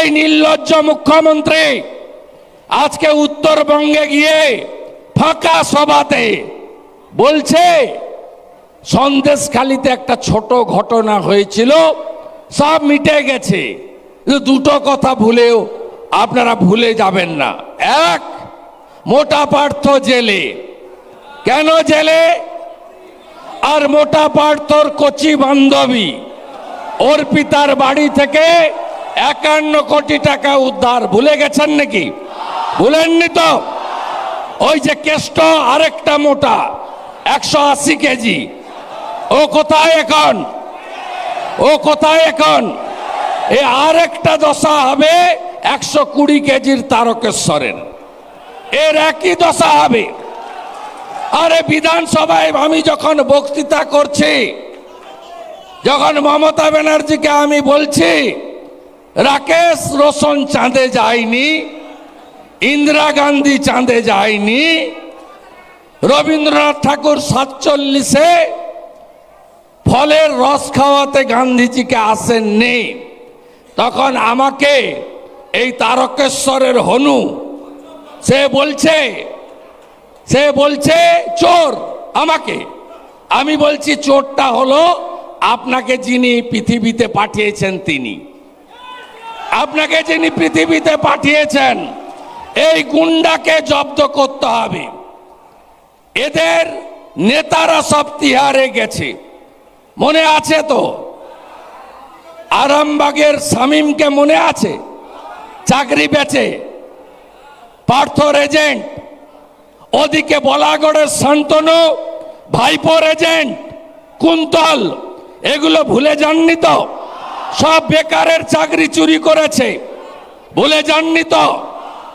এই নির্লজ্জ মুখ্যমন্ত্রী, আজকে উত্তরবঙ্গে গিয়ে ফাঁকা সভাতে বলছে, সন্দেশখালিতে একটা ছোট ঘটনা হয়েছিল, সব মিটে গেছে। দুটো কথা ভুলেও আপনারা ভুলে যাবেন না। এক, মোটা পার্থ জেলে। কেন জেলে? আর মোটা পার্থর কচি বান্ধবী, ওর পিতার বাড়ি থেকে একান্ন কোটি টাকা উদ্ধার ভুলে গেছেন নাকি? ভুলেননি তো? ওই যে কেষ্ট আরেকটা মোটা, একশো আশি কেজি। ও কোথায় এখন? ও কোথায় এখন? এ আরেকটা দশা হবে একশো কুড়ি কেজির তারকেশ্বরের। এর একই দশা হবে। আরে বিধানসভায় আমি যখন বক্তৃতা করছি, যখন মমতা ব্যানার্জিকে আমি বলছি রাকেশ রোশন চাঁদে যায়নি, ইন্দিরা গান্ধী চাঁদে যায়নি, রবীন্দ্রনাথ ঠাকুর সাতচল্লিশে ফলের রস খাওয়াতে গান্ধীজিকে আসেননি। তখন আমাকে এই তারকেশ্বরের হনু, সে বলছে সে বলছে, চোর, আমাকে। আমি বলছি, চোরটা হলো আপনাকে যিনি পৃথিবীতে পাঠিয়েছেন তিনি। আপনাকে যিনি পৃথিবীতে পাঠিয়েছেন, এই গুন্ডাকে জব্দ করতে হবে। এদের নেতারা সব তিহারে গেছে। মনে আছে তো? আরামবাগের শামীমকে মনে আছে? চাকরি বেচে। পার্থর এজেন্ট। ওদিকে বলাগড়ের শান্তনু, ভাইপোর এজেন্ট, কুন্তল, এগুলো ভুলে যাননি তো? সব বেকারের চাকরি চুরি করেছে। ভুলে যাননি তো?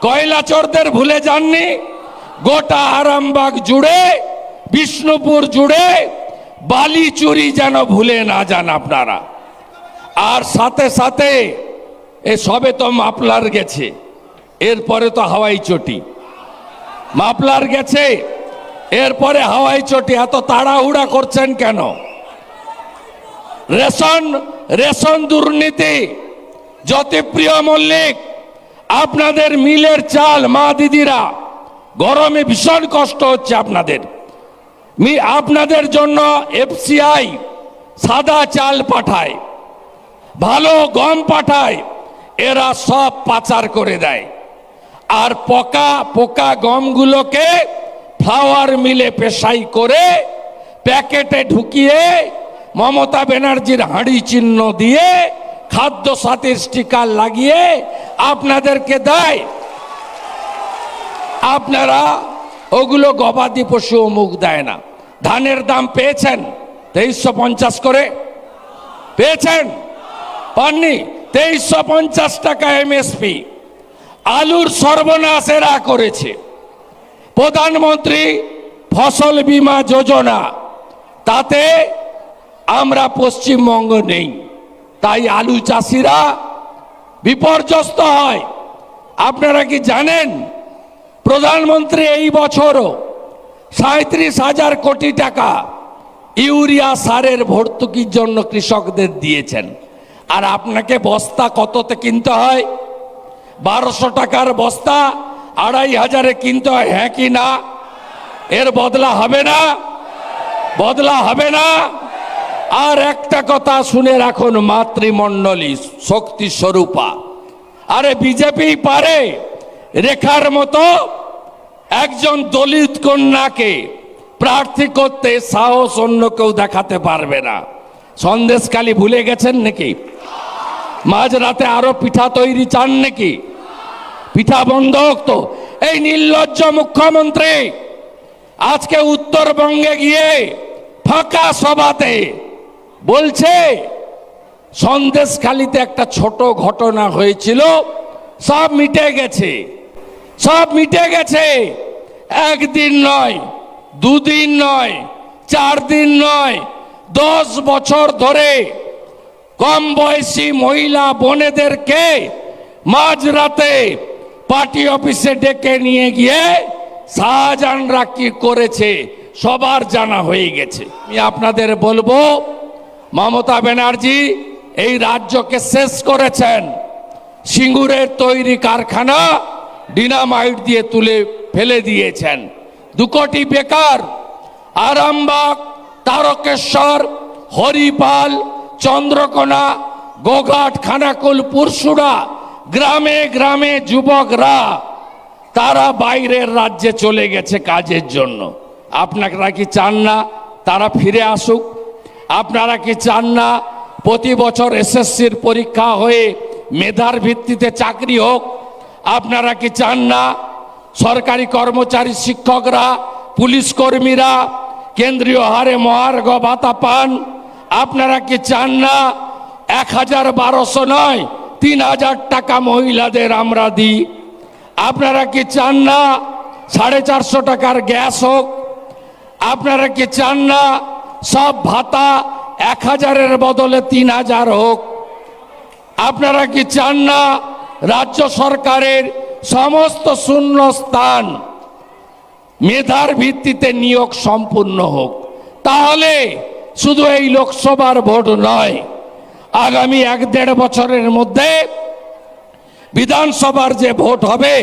কয়লা চোরদের ভুলে যাননি? গোটা আরামবাগ জুড়ে, বিষ্ণুপুর জুড়ে বালি চুরি যেন ভুলে না যান আপনারা। আর সাথে সাথে এ সবে তো মাপলার গেছে। এরপরে তো হাওয়াই চটি। মাপলার গেছে, এরপরে হাওয়াই চটি। এত তাড়াহুড়া করছেন কেন? রেশন রেশন দুর্নীতি জ্যোতিপ্রিয় মল্লিক, আপনাদের মিলের চাল, মা দিদিরা, গরমে ভীষণ কষ্ট হচ্ছে আপনাদের। আপনাদের জন্য এফসিআই সাদা চাল পাঠায়, ভালো গম পাঠায়, এরা সব পাচার করে দেয়। আর পকা, পোকা গমগুলোকে ফ্লাওয়ার মিলে পেশাই করে প্যাকেটে ঢুকিয়ে মমতা ব্যানার্জির হাঁড়ি চিহ্ন দিয়ে খাদ্য সাথীর স্টিকার লাগিয়ে আপনাদেরকে দেয়। আপনারা ওগুলো গবাদি পশু মুখ দেয় না। ধানের দাম পেয়েছেন তেইশশো পঞ্চাশ করে। পেয়েছেন? পাননি? তেইশশো পঞ্চাশ টাকা এমএসপি। আলুর সর্বনাশ এরা করেছে। প্রধানমন্ত্রী ফসল বীমা যোজনা। তাতে আমরা পশ্চিমবঙ্গ নেই। তাই আলু চাষিরা বিপর্যস্ত হয়। আপনারা কি জানেন? প্রধানমন্ত্রী এই বছরও সাঁত্রিশ হাজার কোটি টাকা ইউরিয়া সারের ভর্তুকির জন্য কৃষকদের দিয়েছেন। আর আপনাকে বস্তা কততে কিনতে হয়? বারোশো টাকার বস্তা আড়াই হাজারে কিনতে হয় হ্যাঁ কি না? এর বদলা হবে না? বদলা হবে না? আর একটা কথা শুনে রাখুন, মাতৃমণ্ডলী শক্তি স্বরূপা। আরে বিজেপি পারে রেখার মতো একজন দলিত কন্যাকে প্রার্থী করতে সাহস অন্য কেউ দেখাতে পারবে না। সন্দেশকালী ভুলে গেছেন নাকি? মাঝরাতে আরও পিঠা তৈরি চান নাকি? পিঠা বন্ধ হোক তো। এই নির্লজ্জ মুখ্যমন্ত্রী, আজকে উত্তরবঙ্গে গিয়ে ফাঁকা সভাতে বলছে, সন্দেশখালিতে একটা ছোট ঘটনা হয়েছিল, সব মিটে গেছে, সব মিটে গেছে। একদিন নয়, দুদিন নয় চার দিন নয়, দশ বছর ধরে কম বয়সী মহিলা বোনেদেরকে মাঝরাতে পার্টি অফিসে ডেকে নিয়ে গিয়ে শাহজাহানরা কি করেছে সবার জানা হয়ে গেছে। আমি আপনাদের বলব মমতা ব্যানার্জি এই রাজ্যকে শেষ করেছেন। সিঙ্গুরের তৈরি কারখানা ডিনামাইট দিয়ে তুলে ফেলে দিয়েছেন। দু কোটি বেকার, আরামবাগ, তারকেশ্বর, হরিপাল, চন্দ্রকোনা, গোঘাট, খানাকুল পুরসুরা গ্রামে গ্রামে যুবকরা, তারা বাইরের রাজ্যে চলে গেছে কাজের জন্য। আপনারা কি চান না তারা ফিরে আসুক? আপনারা কি চান না প্রতি বছর এসএসসির পরীক্ষা হয়ে মেধার ভিত্তিতে চাকরি হোক? আপনারা কি চান না সরকারি কর্মচারী শিক্ষকরা, পুলিশ কর্মীরা, কেন্দ্রীয় হারে মহার্ঘ ভাতা পান? আপনারা কি চান না এক হাজার বারোশো নয়, তিন হাজার টাকা মহিলাদের আমরা দিই? আপনারা কি চান না সাড়ে চারশো টাকার গ্যাস হোক? আপনারা কি চান না সব ভাতা এক হাজারের বদলে তিন হাজার হোক। আপনারা কি চান না রাজ্য সরকারের সমস্ত শূন্য স্থান মেধার ভিত্তিতে নিয়োগ সম্পূর্ণ হোক? তাহলে শুধু এই লোকসভার ভোট নয়, আগামী এক দেড় বছরের মধ্যে বিধানসভার যে ভোট হবে,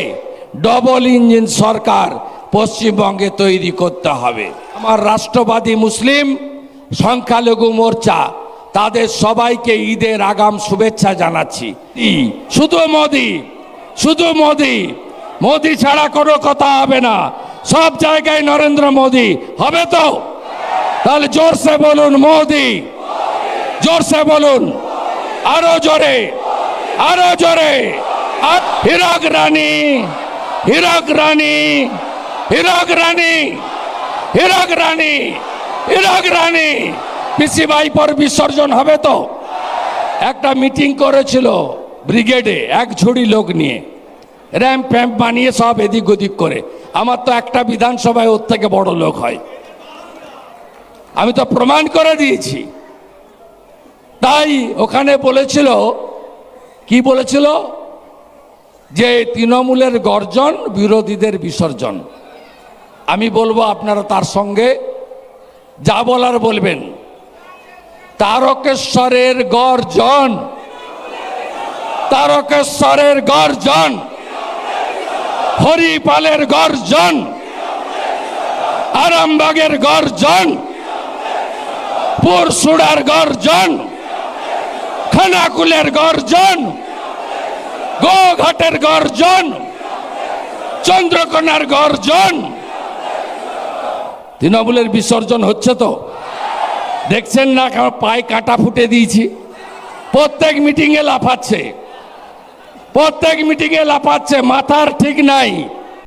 ডবল ইঞ্জিন সরকার পশ্চিমবঙ্গে তৈরি করতে হবে। আমার রাষ্ট্রবাদী মুসলিম সংখ্যালঘু মোর্চা, তাদের সবাইকে ঈদের আগাম শুভেচ্ছা জানাচ্ছি। শুধু মোদি শুধু মোদি মোদি ছাড়া কোনো কথা হবে না। সব জায়গায় নরেন্দ্র মোদি, হবে তো? তাহলে জোরসে বলুন মোদি, জোরসে বলুন, আরও জোরে আরও জোরে। হিরক রানী হিরক রানী হিরক রানী হিরক রানী হিরক রানী। পিসি পর বিসর্জন হবে তো? একটা মিটিং করেছিল ব্রিগেডে এক ঝুড়ি লোক নিয়ে। র্যাম্প প্যাম্প বানিয়ে সব এদিক ওদিক করে। আমার তো একটা বিধানসভায় ওর থেকে বড় লোক হয়। আমি তো প্রমাণ করে দিয়েছি। তাই ওখানে বলেছিল, কি বলেছিল? যে তৃণমূলের গর্জন বিরোধীদের বিসর্জন। আমি বলব আপনারা তার সঙ্গে যা বলার বলবেন। তারকেশ্বরের গর্জন। তারকেশ্বরের গর্জন। হরিপালের গর্জন। আরামবাগের গর্জন। পুরসুড়ার গর্জন। খানাকুলের গর্জন। গোঘাটের গর্জন। চন্দ্রকোনার গর্জন। তৃণমূলের বিসর্জন হচ্ছে তো। দেখছেন না পায়ে কাটা ফুটে দিয়েছি? প্রত্যেক মিটিংয়ে লাফাচ্ছে। প্রত্যেক মিটিংয়ে লাফাচ্ছে, মাথার ঠিক নাই।